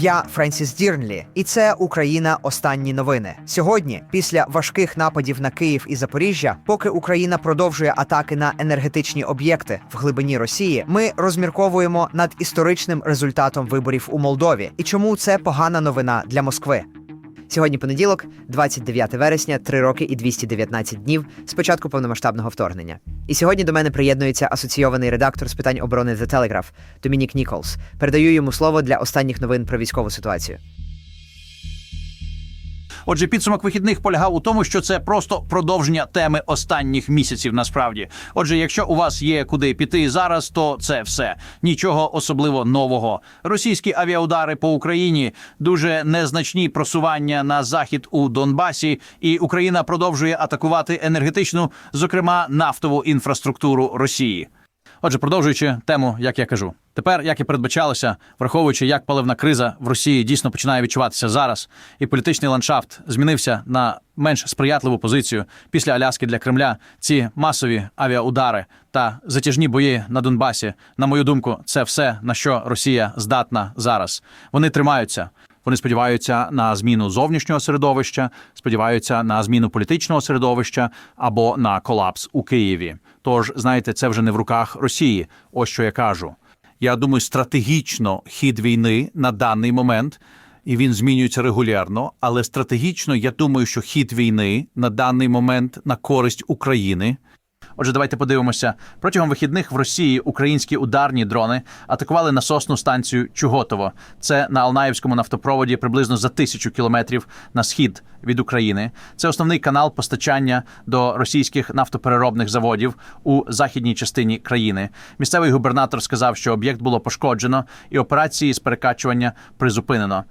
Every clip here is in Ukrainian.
Я Френсіс Дірнлі, і це Україна. Останні новини. Сьогодні, після важких нападів на Київ і Запоріжжя, поки Україна продовжує атаки на енергетичні об'єкти в глибині Росії, ми розмірковуємо над історичним результатом виборів у Молдові і чому це погана новина для Москви. Сьогодні понеділок, 29 вересня, 3 роки і 219 днів з початку повномасштабного вторгнення. І сьогодні до мене приєднується асоційований редактор з питань оборони The Telegraph Домінік Ніколс. Передаю йому слово для останніх новин про військову ситуацію. Отже, підсумок вихідних полягав у тому, що це просто продовження теми останніх місяців. Насправді, отже, якщо у вас є куди піти зараз, то це все нічого особливо нового. Російські авіаудари по Україні, дуже незначні просування на захід у Донбасі, і Україна продовжує атакувати енергетичну, зокрема нафтову інфраструктуру Росії. Отже, продовжуючи тему, як я кажу, тепер, як і передбачалося, враховуючи, як паливна криза в Росії дійсно починає відчуватися зараз, і політичний ландшафт змінився на менш сприятливу позицію після Аляски для Кремля. Ці масові авіаудари та затяжні бої на Донбасі, на мою думку, це все на що Росія здатна зараз. Вони тримаються. Вони сподіваються на зміну зовнішнього середовища, сподіваються на зміну політичного середовища або на колапс у Києві. Тож, знаєте, це вже не в руках Росії. Ось що я кажу. Я думаю, стратегічно хід війни на даний момент, і він змінюється регулярно. Але стратегічно я думаю, що хід війни на даний момент на користь України. Отже, давайте подивимося. Протягом вихідних в Росії українські ударні дрони атакували насосну станцію Чуготово. Це на Алнаївському нафтопроводі приблизно за тисячу кілометрів на схід від України. Це основний канал постачання до російських нафтопереробних заводів у західній частині країни. Місцевий губернатор сказав, що об'єкт було пошкоджено, і операції з перекачування призупинено.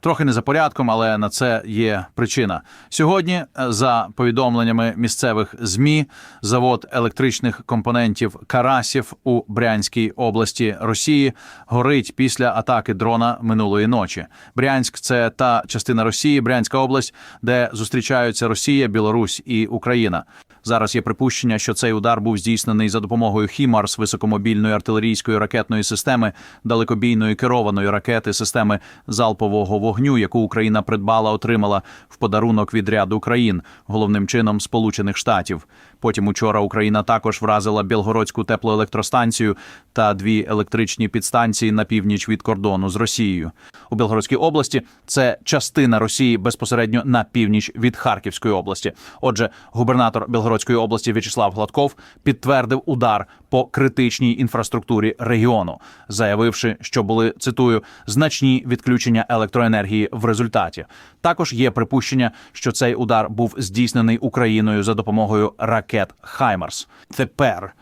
Трохи не за порядком, але на це є причина. Сьогодні, е, за повідомленнями місцевих змі, завод електричних компонентів Карасів у Брянській області Росії горить після атаки дрона минулої ночі. Брянськ це та частина Росії, Брянська область, де зустрічаються Росія, Білорусь і Україна. Зараз є припущення, що цей удар був здійснений за допомогою Хімарс високомобільної артилерійської ракетної системи, далекобійної керованої ракети системи залпового вогню, яку Україна придбала, отримала в подарунок від ряду країн, головним чином Сполучених Штатів. Потім учора Україна також вразила Білгородську теплоелектростанцію та дві електричні підстанції на північ від кордону з Росією. У Білгородській області це частина Росії безпосередньо на північ від Харківської області. Отже, губернатор Білгородської області В'ячеслав Гладков підтвердив удар по критичній інфраструктурі регіону, заявивши, що були цитую значні відключення електроенергії в результаті. Також є припущення, що цей удар був здійснений Україною за допомогою ракет Хаймарс. Тепер.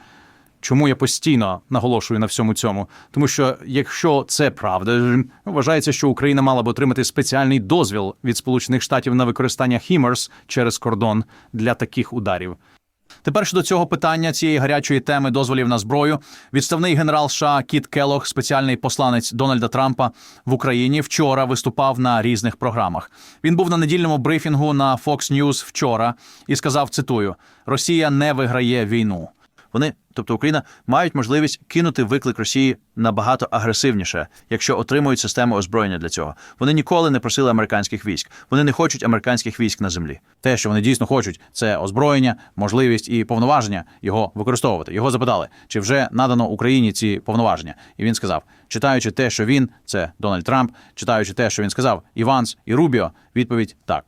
Чому я постійно наголошую на всьому цьому? Тому що якщо це правда, вважається, що Україна мала б отримати спеціальний дозвіл від Сполучених Штатів на використання Хімерс через кордон для таких ударів. Тепер щодо цього питання цієї гарячої теми дозволів на зброю, відставний генерал США Кіт Келох, спеціальний посланець Дональда Трампа в Україні, вчора виступав на різних програмах. Він був на недільному брифінгу на Fox News вчора і сказав: цитую: Росія не виграє війну. Вони, тобто Україна, мають можливість кинути виклик Росії набагато агресивніше, якщо отримують систему озброєння для цього. Вони ніколи не просили американських військ. Вони не хочуть американських військ на землі. Те, що вони дійсно хочуть, це озброєння, можливість і повноваження його використовувати. Його запитали, чи вже надано Україні ці повноваження. І він сказав, читаючи те, що він, це Дональд Трамп, читаючи те, що він сказав, Іванс і Рубіо, відповідь так.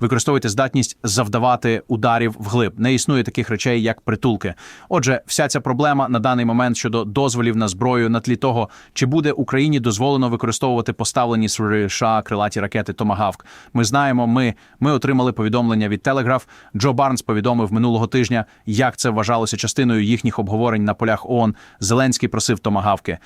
Використовуйте здатність завдавати ударів вглиб. Не існує таких речей, як притулки. Отже, вся ця проблема на даний момент щодо дозволів на зброю на тлі того, чи буде Україні дозволено використовувати поставлені США крилаті ракети Томагавк. Ми знаємо, ми, ми отримали повідомлення від Телеграф. Джо Барнс повідомив минулого тижня, як це вважалося частиною їхніх обговорень на полях ООН. Зеленський просив Томагавки.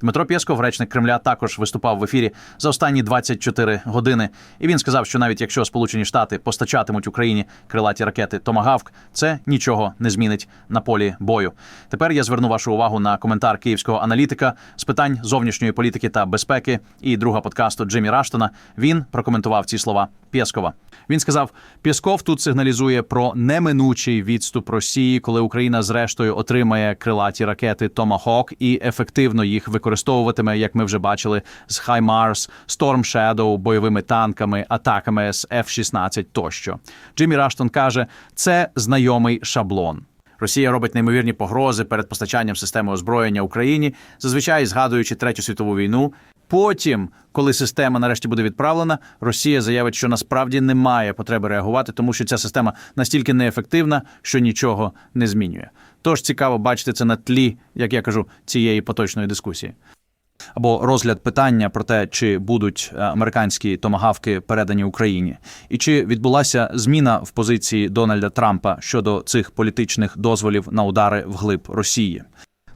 Дмитро Пєсков, речник Кремля, також виступав в ефірі за останні 24 години. І він сказав, що навіть якщо Сполучені Штати постачатимуть Україні крилаті ракети Томагавк, це нічого не змінить на полі бою. Тепер я зверну вашу увагу на коментар київського аналітика з питань зовнішньої політики та безпеки і друга подкасту Джиммі Раштона. Він прокоментував ці слова Пєскова. Він сказав: Пєсков тут сигналізує про неминучий відступ Росії, коли Україна зрештою отримає крилаті ракети Томахок і ефективно їх використовуватиме, як ми вже бачили, з HIMARS, Storm Shadow, бойовими танками, атаками з F-16 тощо. Джиммі Раштон каже, це знайомий шаблон. Росія робить неймовірні погрози перед постачанням системи озброєння Україні, зазвичай згадуючи Третю світову війну. Потім, коли система нарешті буде відправлена, Росія заявить, що насправді немає потреби реагувати, тому що ця система настільки неефективна, що нічого не змінює. Тож цікаво бачити це на тлі, як я кажу, цієї поточної дискусії. Або розгляд питання про те, чи будуть е, американські томагавки передані Україні, і чи відбулася зміна в позиції Дональда Трампа щодо цих політичних дозволів на удари вглиб Росії.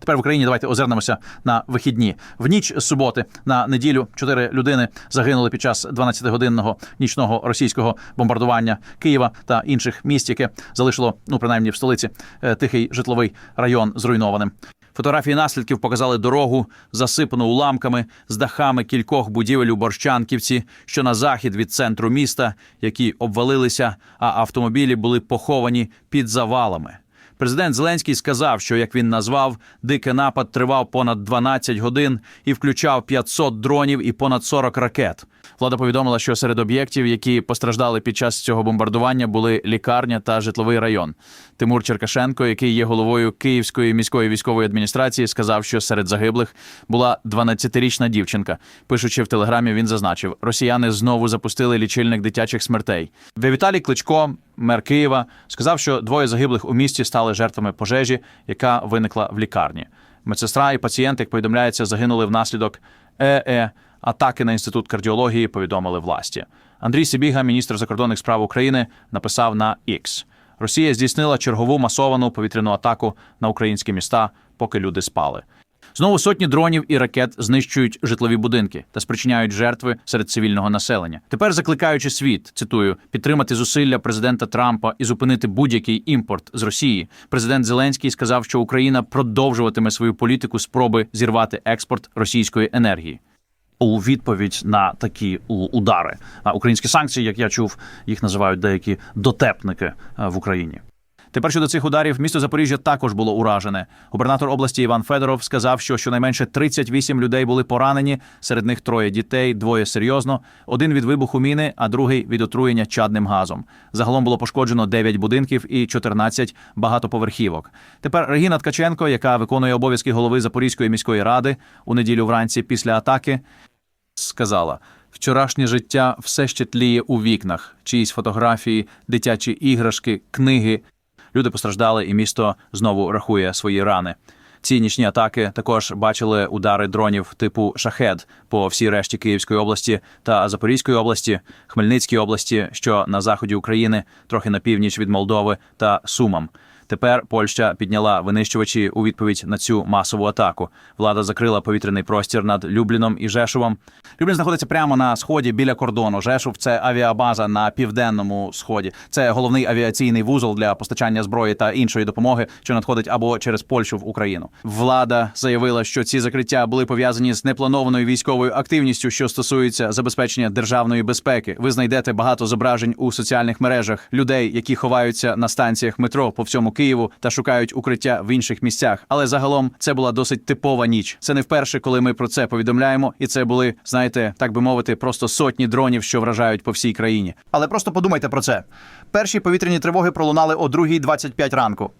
Тепер в Україні давайте озирнемося на вихідні. В ніч з суботи на неділю чотири людини загинули під час 12-годинного нічного російського бомбардування Києва та інших міст, яке залишило, ну принаймні в столиці, е, тихий житловий район зруйнованим. Фотографії наслідків показали дорогу, засипану уламками з дахами кількох будівель у Борщанківці, що на захід від центру міста, які обвалилися, а автомобілі були поховані під завалами. Президент Зеленський сказав, що як він назвав, дикий напад тривав понад 12 годин і включав 500 дронів і понад 40 ракет. Влада повідомила, що серед об'єктів, які постраждали під час цього бомбардування, були лікарня та житловий район. Тимур Черкашенко, який є головою Київської міської військової адміністрації, сказав, що серед загиблих була 12-річна дівчинка. Пишучи в телеграмі, він зазначив, росіяни знову запустили лічильник дитячих смертей. Віталій Кличко, мер Києва, сказав, що двоє загиблих у місті стали жертвами пожежі, яка виникла в лікарні. Медсестра і пацієнт, як повідомляється, загинули внаслідок ЕЕ. Атаки на інститут кардіології повідомили власті. Андрій Сибіга, міністр закордонних справ України, написав на X. Росія здійснила чергову масовану повітряну атаку на українські міста, поки люди спали. Знову сотні дронів і ракет знищують житлові будинки та спричиняють жертви серед цивільного населення. Тепер закликаючи світ, цитую, підтримати зусилля президента Трампа і зупинити будь-який імпорт з Росії. Президент Зеленський сказав, що Україна продовжуватиме свою політику спроби зірвати експорт російської енергії. У відповідь на такі удари на українські санкції, як я чув, їх називають деякі дотепники е, в Україні. Тепер щодо цих ударів, місто Запоріжжя також було уражене. Губернатор області Іван Федоров сказав, що щонайменше 38 людей були поранені. Серед них троє дітей, двоє серйозно. Один від вибуху міни, а другий від отруєння чадним газом. Загалом було пошкоджено 9 будинків і 14 багатоповерхівок. Тепер Регіна Ткаченко, яка виконує обов'язки голови Запорізької міської ради у неділю вранці після атаки, сказала: вчорашнє життя все ще тліє у вікнах, чиїсь фотографії, дитячі іграшки, книги. Люди постраждали, і місто знову рахує свої рани. Ці нічні атаки також бачили удари дронів типу шахед по всій решті Київської області та Запорізької області, Хмельницькій області, що на заході України, трохи на північ від Молдови та Сумам. Тепер Польща підняла винищувачі у відповідь на цю масову атаку. Влада закрила повітряний простір над Любліном і Жешовом. Люблін знаходиться прямо на сході біля кордону. Жешов це авіабаза на південному сході. Це головний авіаційний вузол для постачання зброї та іншої допомоги, що надходить або через Польщу в Україну. Влада заявила, що ці закриття були пов'язані з непланованою військовою активністю, що стосується забезпечення державної безпеки. Ви знайдете багато зображень у соціальних мережах людей, які ховаються на станціях метро по всьому Києву та шукають укриття в інших місцях. Але загалом це була досить типова ніч. Це не вперше, коли ми про це повідомляємо, і це були, знаєте, так би мовити, просто сотні дронів, що вражають по всій країні. Але просто подумайте про це. Перші повітряні тривоги пролунали о 2.25 ранку.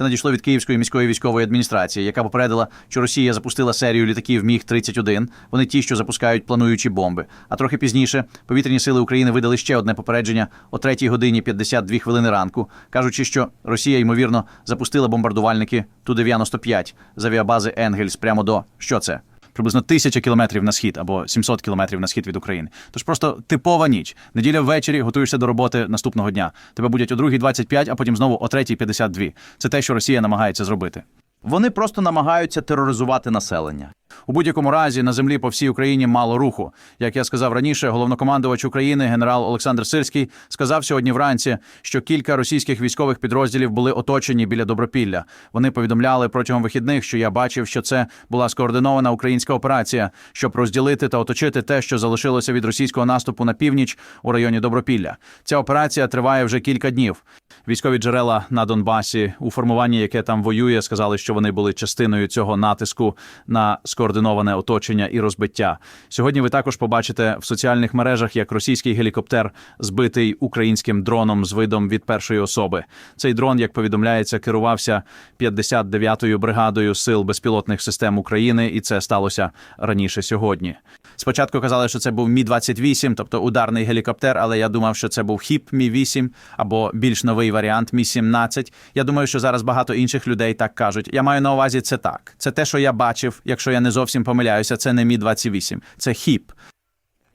Це надійшло від Київської міської військової адміністрації, яка попередила, що Росія запустила серію літаків Міг 31 Вони ті, що запускають плануючі бомби. А трохи пізніше повітряні сили України видали ще одне попередження о 3 годині 52 хвилини ранку, кажучи, що Росія ймовірно запустила бомбардувальники Ту-95 з авіабази Енгельс прямо до що це? Приблизно тисяча кілометрів на схід або 700 кілометрів на схід від України. Тож просто типова ніч. Неділя ввечері готуєшся до роботи наступного дня. Тебе будять о 2.25, а потім знову о 3.52. Це те, що Росія намагається зробити. Вони просто намагаються тероризувати населення. У будь-якому разі на землі по всій Україні мало руху. Як я сказав раніше, головнокомандувач України генерал Олександр Сирський сказав сьогодні вранці, що кілька російських військових підрозділів були оточені біля Добропілля. Вони повідомляли протягом вихідних, що я бачив, що це була скоординована українська операція, щоб розділити та оточити те, що залишилося від російського наступу на північ у районі Добропілля. Ця операція триває вже кілька днів. Військові джерела на Донбасі у формуванні, яке там воює, сказали, що вони були частиною цього натиску на скоординоване оточення і розбиття. Сьогодні ви також побачите в соціальних мережах, як російський гелікоптер збитий українським дроном з видом від першої особи. Цей дрон, як повідомляється, керувався 59-ю бригадою сил безпілотних систем України, і це сталося раніше сьогодні. Спочатку казали, що це був Мі 28 тобто ударний гелікоптер, але я думав, що це був хіп Мі 8 або більш новий варіант Мі 17 Я думаю, що зараз багато інших людей так кажуть. Я маю на увазі це так. Це те, що я бачив, якщо я не зовсім помиляюся, це не Мі 28 це хіп.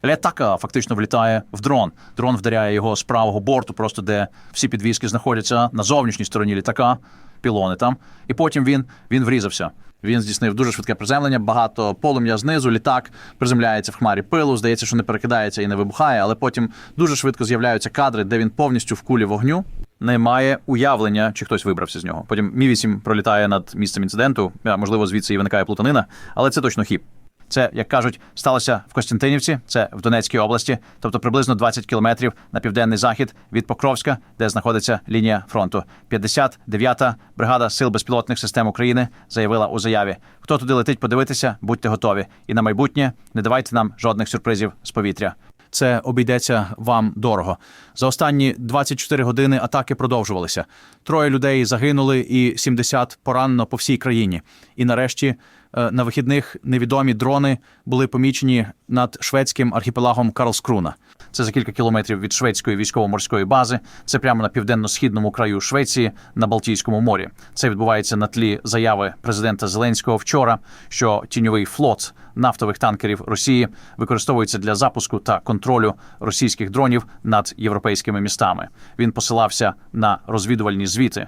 Літака фактично влітає в дрон. Дрон вдаряє його з правого борту, просто де всі підвіски знаходяться на зовнішній стороні літака, пілони там. І потім він, він врізався. Він здійснив дуже швидке приземлення, багато полум'я знизу, літак приземляється в хмарі пилу. Здається, що не перекидається і не вибухає, але потім дуже швидко з'являються кадри, де він повністю в кулі вогню. Не має уявлення, чи хтось вибрався з нього. Потім Мі 8 пролітає над місцем інциденту. Можливо, звідси і виникає плутанина, але це точно хіп. Це, як кажуть, сталося в Костянтинівці, це в Донецькій області, тобто приблизно 20 кілометрів на південний захід від Покровська, де знаходиться лінія фронту. 59-та бригада сил безпілотних систем України заявила у заяві: хто туди летить подивитися, будьте готові. І на майбутнє не давайте нам жодних сюрпризів з повітря. Це обійдеться вам дорого. За останні 24 години атаки продовжувалися. Троє людей загинули, і 70 поранено по всій країні. І нарешті на вихідних невідомі дрони були помічені над шведським архіпелагом Карлскруна. Це за кілька кілометрів від шведської військово-морської бази. Це прямо на південно-східному краю Швеції на Балтійському морі. Це відбувається на тлі заяви президента Зеленського вчора, що тіньовий флот нафтових танкерів Росії використовується для запуску та контролю російських дронів над європейськими містами. Він посилався на розвідувальні звіти.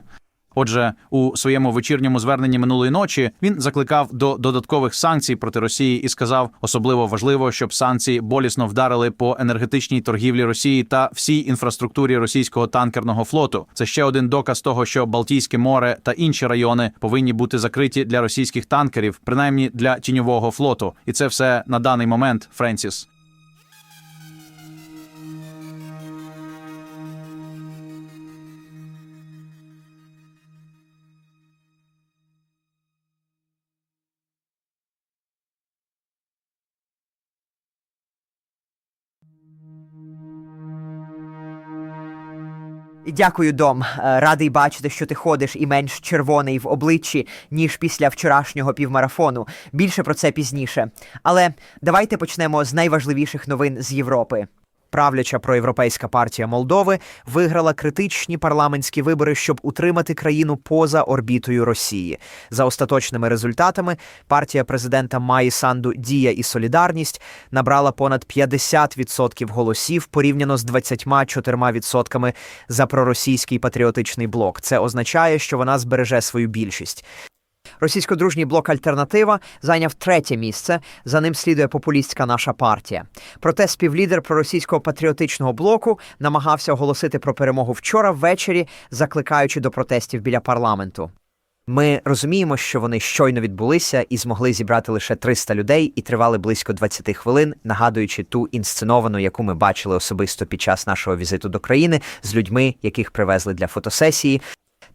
Отже, у своєму вечірньому зверненні минулої ночі він закликав до додаткових санкцій проти Росії і сказав, особливо важливо, щоб санкції болісно вдарили по енергетичній торгівлі Росії та всій інфраструктурі російського танкерного флоту. Це ще один доказ того, що Балтійське море та інші райони повинні бути закриті для російських танкерів, принаймні для тіньового флоту. І це все на даний момент, Френсіс. Дякую, Дом. Е, Радий бачити, що ти ходиш і менш червоний в обличчі, ніж після вчорашнього півмарафону. Більше про це пізніше. Але давайте почнемо з найважливіших новин з Європи. Правляча проєвропейська партія Молдови виграла критичні парламентські вибори, щоб утримати країну поза орбітою Росії. За остаточними результатами, партія президента Маї Санду Дія і Солідарність набрала понад 50% голосів порівняно з 24% за проросійський патріотичний блок. Це означає, що вона збереже свою більшість. Російсько-дружній блок Альтернатива зайняв третє місце. За ним слідує популістська наша партія. Проте співлідер проросійського патріотичного блоку намагався оголосити про перемогу вчора ввечері, закликаючи до протестів біля парламенту. Ми розуміємо, що вони щойно відбулися і змогли зібрати лише 300 людей і тривали близько 20 хвилин, нагадуючи ту інсценовану, яку ми бачили особисто під час нашого візиту до країни з людьми, яких привезли для фотосесії.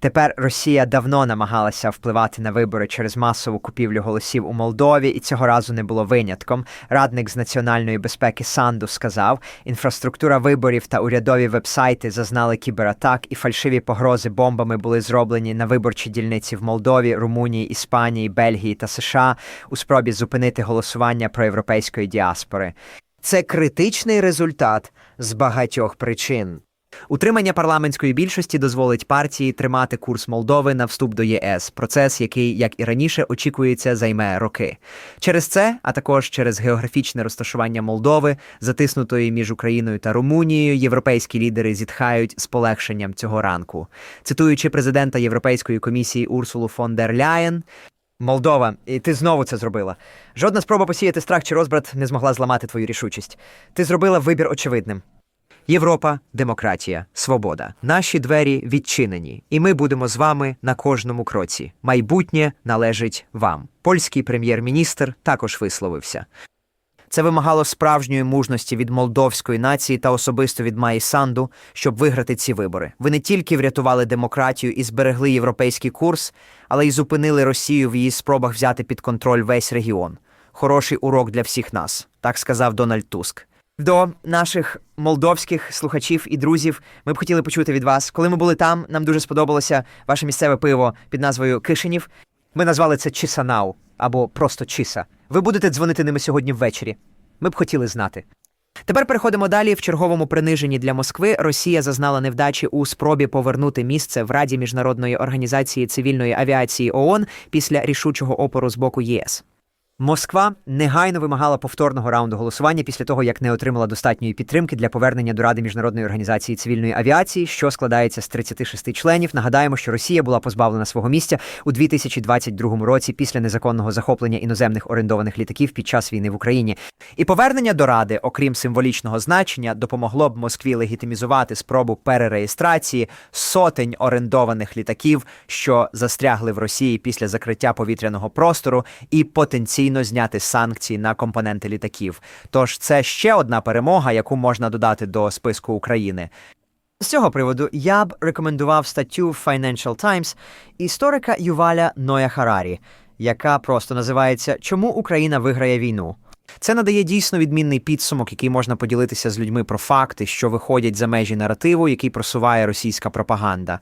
Тепер Росія давно намагалася впливати на вибори через масову купівлю голосів у Молдові, і цього разу не було винятком. Радник з національної безпеки Санду сказав: інфраструктура виборів та урядові вебсайти зазнали кібератак, і фальшиві погрози бомбами були зроблені на виборчі дільниці в Молдові, Румунії, Іспанії, Бельгії та США у спробі зупинити голосування проєвропейської діаспори. Це критичний результат з багатьох причин. Утримання парламентської більшості дозволить партії тримати курс Молдови на вступ до ЄС, процес, який, як і раніше, очікується, займе роки. Через це, а також через географічне розташування Молдови, затиснутої між Україною та Румунією, європейські лідери зітхають з полегшенням цього ранку. Цитуючи президента Європейської комісії Урсулу фон дер Ляєн, Молдова, і ти знову це зробила. Жодна спроба посіяти страх чи розбрат не змогла зламати твою рішучість. Ти зробила вибір очевидним. Європа, демократія, свобода. Наші двері відчинені, і ми будемо з вами на кожному кроці. Майбутнє належить вам. Польський прем'єр-міністр також висловився. Це вимагало справжньої мужності від молдовської нації та особисто від Маї Санду, щоб виграти ці вибори. Ви не тільки врятували демократію і зберегли європейський курс, але й зупинили Росію в її спробах взяти під контроль весь регіон. Хороший урок для всіх нас, так сказав Дональд Туск. До наших молдовських слухачів і друзів ми б хотіли почути від вас. Коли ми були там, нам дуже сподобалося ваше місцеве пиво під назвою Кишинів. Ми назвали це Чісанау або просто Чіса. Ви будете дзвонити ними сьогодні ввечері. Ми б хотіли знати. Тепер переходимо далі. В черговому приниженні для Москви Росія зазнала невдачі у спробі повернути місце в Раді міжнародної організації цивільної авіації ООН після рішучого опору з боку ЄС. Москва негайно вимагала повторного раунду голосування після того, як не отримала достатньої підтримки для повернення до Ради міжнародної організації цивільної авіації, що складається з 36 членів. Нагадаємо, що Росія була позбавлена свого місця у 2022 році після незаконного захоплення іноземних орендованих літаків під час війни в Україні. І повернення до Ради, окрім символічного значення, допомогло б Москві легітимізувати спробу перереєстрації сотень орендованих літаків, що застрягли в Росії після закриття повітряного простору, і потенційно зняти санкції на компоненти літаків. Тож це ще одна перемога, яку можна додати до списку України. З цього приводу я б рекомендував статтю Financial Times історика Юваля Ноя Харарі, яка просто називається Чому Україна виграє війну. Це надає дійсно відмінний підсумок, який можна поділитися з людьми про факти, що виходять за межі наративу, який просуває російська пропаганда.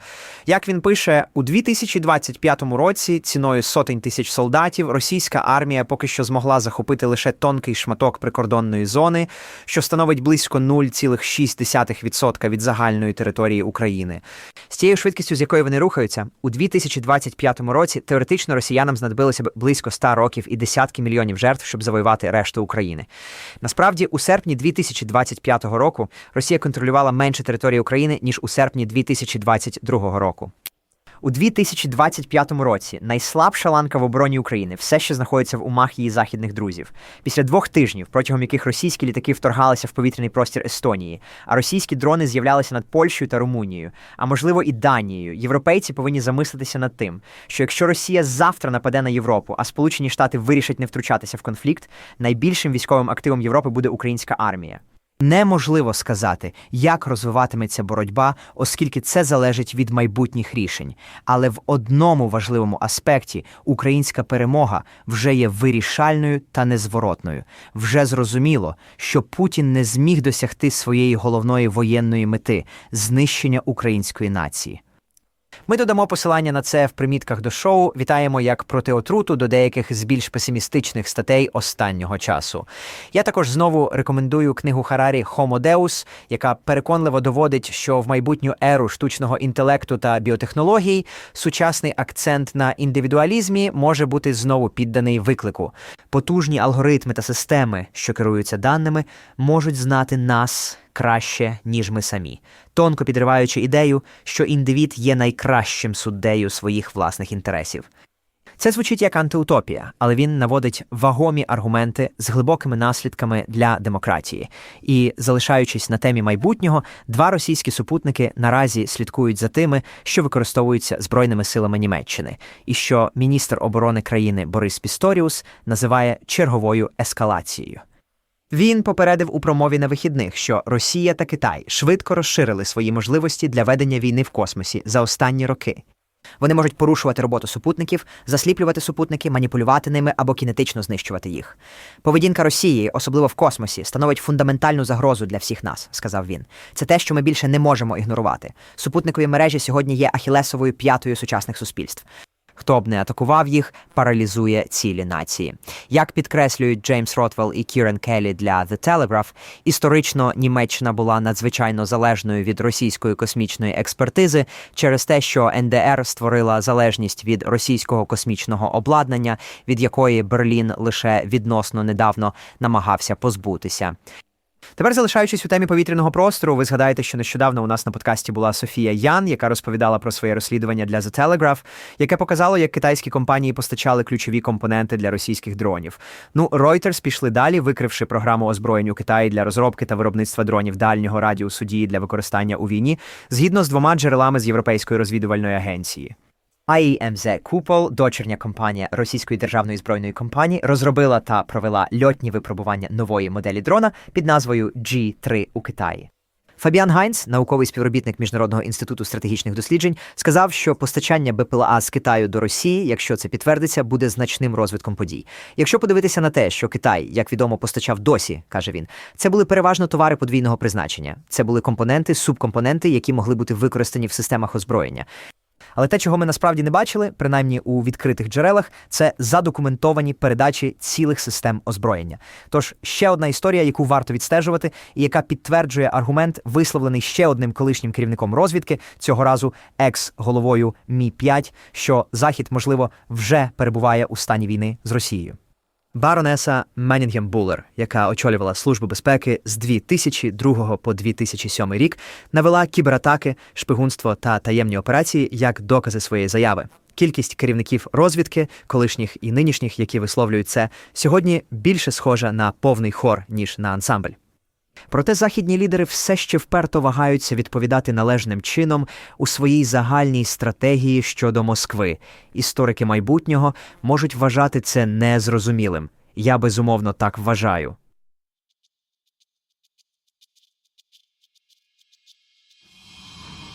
Як він пише, у 2025 році ціною сотень тисяч солдатів російська армія поки що змогла захопити лише тонкий шматок прикордонної зони, що становить близько 0,6% від загальної території України. З тією швидкістю, з якою вони рухаються, у 2025 році теоретично росіянам знадобилося б близько 100 років і десятки мільйонів жертв, щоб завоювати решту України. Насправді, у серпні 2025 року Росія контролювала менше території України ніж у серпні 2022 року. У 2025 році найслабша ланка в обороні України все ще знаходиться в умах її західних друзів. Після двох тижнів, протягом яких російські літаки вторгалися в повітряний простір Естонії, а російські дрони з'являлися над Польщею та Румунією, а можливо і Данією, європейці повинні замислитися над тим, що якщо Росія завтра нападе на Європу, а Сполучені Штати вирішать не втручатися в конфлікт, найбільшим військовим активом Європи буде українська армія. Неможливо сказати, як розвиватиметься боротьба, оскільки це залежить від майбутніх рішень. Але в одному важливому аспекті українська перемога вже є вирішальною та незворотною. Вже зрозуміло, що Путін не зміг досягти своєї головної воєнної мети знищення української нації. Ми додамо посилання на це в примітках до шоу. Вітаємо як протиотруту до деяких з більш песимістичних статей останнього часу. Я також знову рекомендую книгу Харарі Homo Deus, яка переконливо доводить, що в майбутню еру штучного інтелекту та біотехнологій сучасний акцент на індивідуалізмі може бути знову підданий виклику. Потужні алгоритми та системи, що керуються даними, можуть знати нас краще, ніж ми самі, тонко підриваючи ідею, що індивід є найкращим суддею своїх власних інтересів. Це звучить як антиутопія, але він наводить вагомі аргументи з глибокими наслідками для демократії. І, залишаючись на темі майбутнього, два російські супутники наразі слідкують за тими, що використовуються збройними силами Німеччини, і що міністр оборони країни Борис Пісторіус називає черговою ескалацією. Він попередив у промові на вихідних, що Росія та Китай швидко розширили свої можливості для ведення війни в космосі за останні роки. Вони можуть порушувати роботу супутників, засліплювати супутники, маніпулювати ними або кінетично знищувати їх. Поведінка Росії, особливо в космосі, становить фундаментальну загрозу для всіх нас, сказав він. Це те, що ми більше не можемо ігнорувати. Супутникові мережі сьогодні є ахілесовою п'ятою сучасних суспільств. Хто б не атакував їх, паралізує цілі нації. Як підкреслюють Джеймс Ротвелл і Кірен Келлі для The Telegraph, історично Німеччина була надзвичайно залежною від російської космічної експертизи через те, що НДР створила залежність від російського космічного обладнання, від якої Берлін лише відносно недавно намагався позбутися. Тепер, залишаючись у темі повітряного простору, ви згадаєте, що нещодавно у нас на подкасті була Софія Ян, яка розповідала про своє розслідування для The Telegraph, яке показало, як китайські компанії постачали ключові компоненти для російських дронів. Ну, Reuters пішли далі, викривши програму озброєнь у Китаї для розробки та виробництва дронів дальнього радіусу дії для використання у війні, згідно з двома джерелами з Європейської розвідувальної агенції. IEMZ Купол, дочірня компанія російської державної збройної компанії, розробила та провела льотні випробування нової моделі дрона під назвою G3 у Китаї. Фабіан Гайнц, науковий співробітник Міжнародного інституту стратегічних досліджень, сказав, що постачання БПЛА з Китаю до Росії, якщо це підтвердиться, буде значним розвитком подій. Якщо подивитися на те, що Китай, як відомо, постачав досі, каже він, це були переважно товари подвійного призначення. Це були компоненти, субкомпоненти, які могли бути використані в системах озброєння. Але те, чого ми насправді не бачили, принаймні у відкритих джерелах, це задокументовані передачі цілих систем озброєння. Тож ще одна історія, яку варто відстежувати, і яка підтверджує аргумент, висловлений ще одним колишнім керівником розвідки, цього разу екс-головою Мі 5 що Захід, можливо, вже перебуває у стані війни з Росією. Баронеса Менінгем Буллер, яка очолювала службу безпеки з 2002 по 2007 рік, навела кібератаки, шпигунство та таємні операції як докази своєї заяви. Кількість керівників розвідки, колишніх і нинішніх, які висловлюють це, сьогодні більше схожа на повний хор ніж на ансамбль. Проте західні лідери все ще вперто вагаються відповідати належним чином у своїй загальній стратегії щодо Москви. Історики майбутнього можуть вважати це незрозумілим. Я безумовно так вважаю.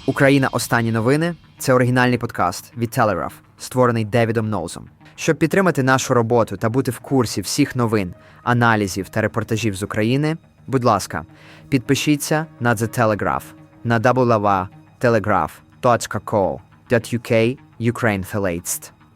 Україна. Останні новини це оригінальний подкаст від Telegraph, створений Девідом Ноузом. Щоб підтримати нашу роботу та бути в курсі всіх новин, аналізів та репортажів з України, будь ласка, підпишіться на The Telegraph на www.telegraph.co.uk Ukraine Verletzt.